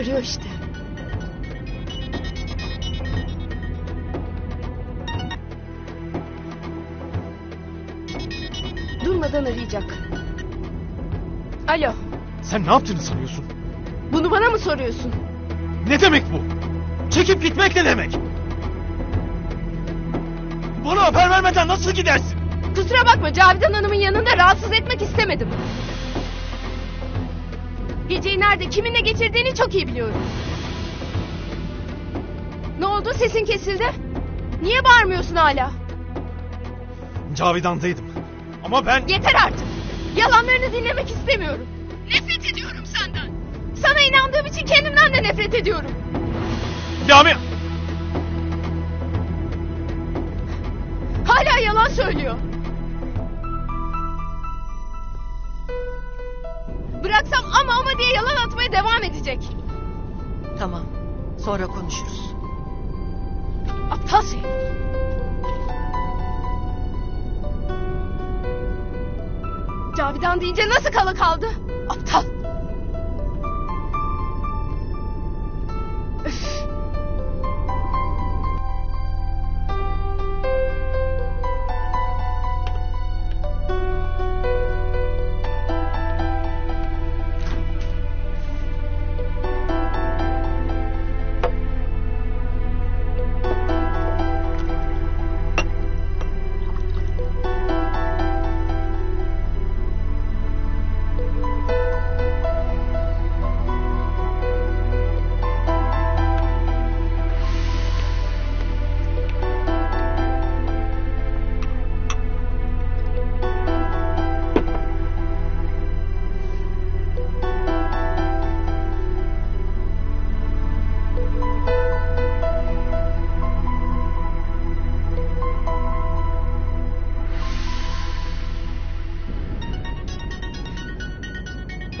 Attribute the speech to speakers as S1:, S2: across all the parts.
S1: Arıyor işte. Durmadan arayacak. Alo,
S2: Sen ne yaptığını sanıyorsun?
S1: bunu bana mı soruyorsun?
S2: Ne demek bu? Çekip gitmek ne demek? Bana haber vermeden nasıl gidersin?
S1: Kusura bakma Cavidan Hanım'ın yanında rahatsız etmek istemedim. Geceyi nerede kiminle geçirdiğini çok iyi biliyorum. Ne oldu sesin kesildi? Niye bağırmıyorsun hala?
S2: Cavidan'daydım. Ama ben...
S1: Yeter artık. Yalanlarını dinlemek istemiyorum. Nefret ediyorum senden. Sana inandığım için kendimden de nefret ediyorum.
S2: Lamia!
S1: Hala yalan söylüyor. Bıraksam ama ama diye yalan atmaya devam edecek.
S3: Tamam. Sonra konuşuruz.
S1: Aptal şey. Cavidan deyince nasıl kala kaldı? Aptal.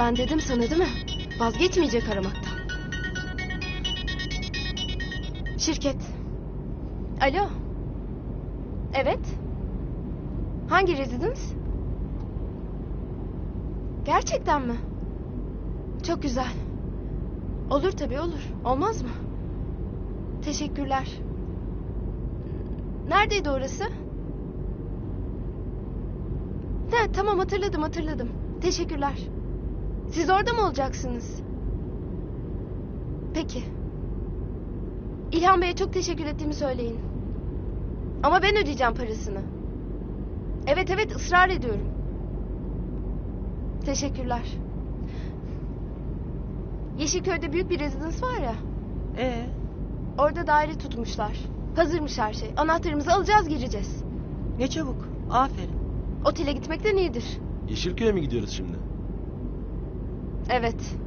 S1: Ben dedim sana değil mi? Vazgeçmeyecek aramaktan. Şirket. Alo. Evet. Hangi residence? Gerçekten mi? Çok güzel. Olur tabii olur. Olmaz mı? Teşekkürler. Neredeydi orası? Ha, tamam hatırladım hatırladım. Teşekkürler. Siz orada mı olacaksınız? Peki. İlhan Bey'e çok teşekkür ettiğimi söyleyin. Ama ben ödeyeceğim parasını. Evet evet ısrar ediyorum. Teşekkürler. Yeşilköy'de büyük bir rezidans var ya.
S3: Ee,
S1: Orada daire tutmuşlar. Hazırmış her şey. Anahtarımızı alacağız gireceğiz.
S3: ne çabuk. Aferin.
S1: Otele gitmekten iyidir.
S4: Yeşilköy'e mi gidiyoruz şimdi?
S1: Evet.